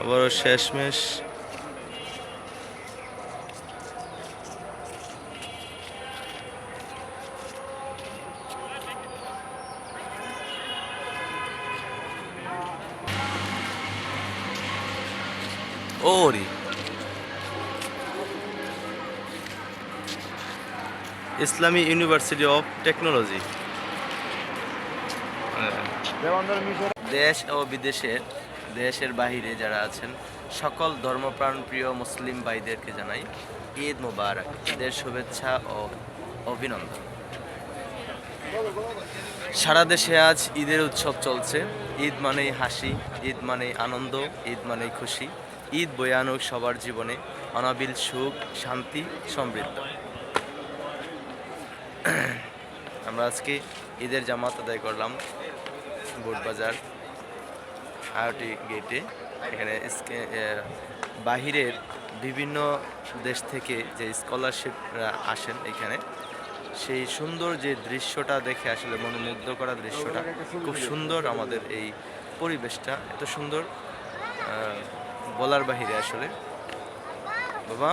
আবারও শেষমেশ। ওরি। ইসলামী ইউনিভার্সিটি অফ টেকনোলজি। দেশ ও বিদেশের দেশের বাহিরে যারা আছেন, সকল ধর্মপ্রাণ প্রিয় মুসলিম ভাইদেরকে জানাই ঈদ মোবারক। ঈদের শুভেচ্ছা ও অভিনন্দন। সারা দেশে আজ ঈদের উৎসব চলছে। ঈদ মানেই হাসি, ঈদ মানেই আনন্দ, ঈদ মানেই খুশি। ঈদ বয়ে আনুক সবার জীবনে, অনাবিল সুখ, শান্তি, সমৃদ্ধ। আমরা আজকে ঈদের জামাত আদায় করলাম বোটবাজার আইওটি গেটে। এখানে বাহিরের বিভিন্ন দেশ থেকে যে স্কলারশিপরা আসেন এখানে, সেই সুন্দর যে দৃশ্যটা দেখে আসলে মনোমুগ্ধ করা দৃশ্যটা খুব সুন্দর আমাদের এই পরিবেশটা, এত সুন্দর বলার বাহিরে আসলে। বাবা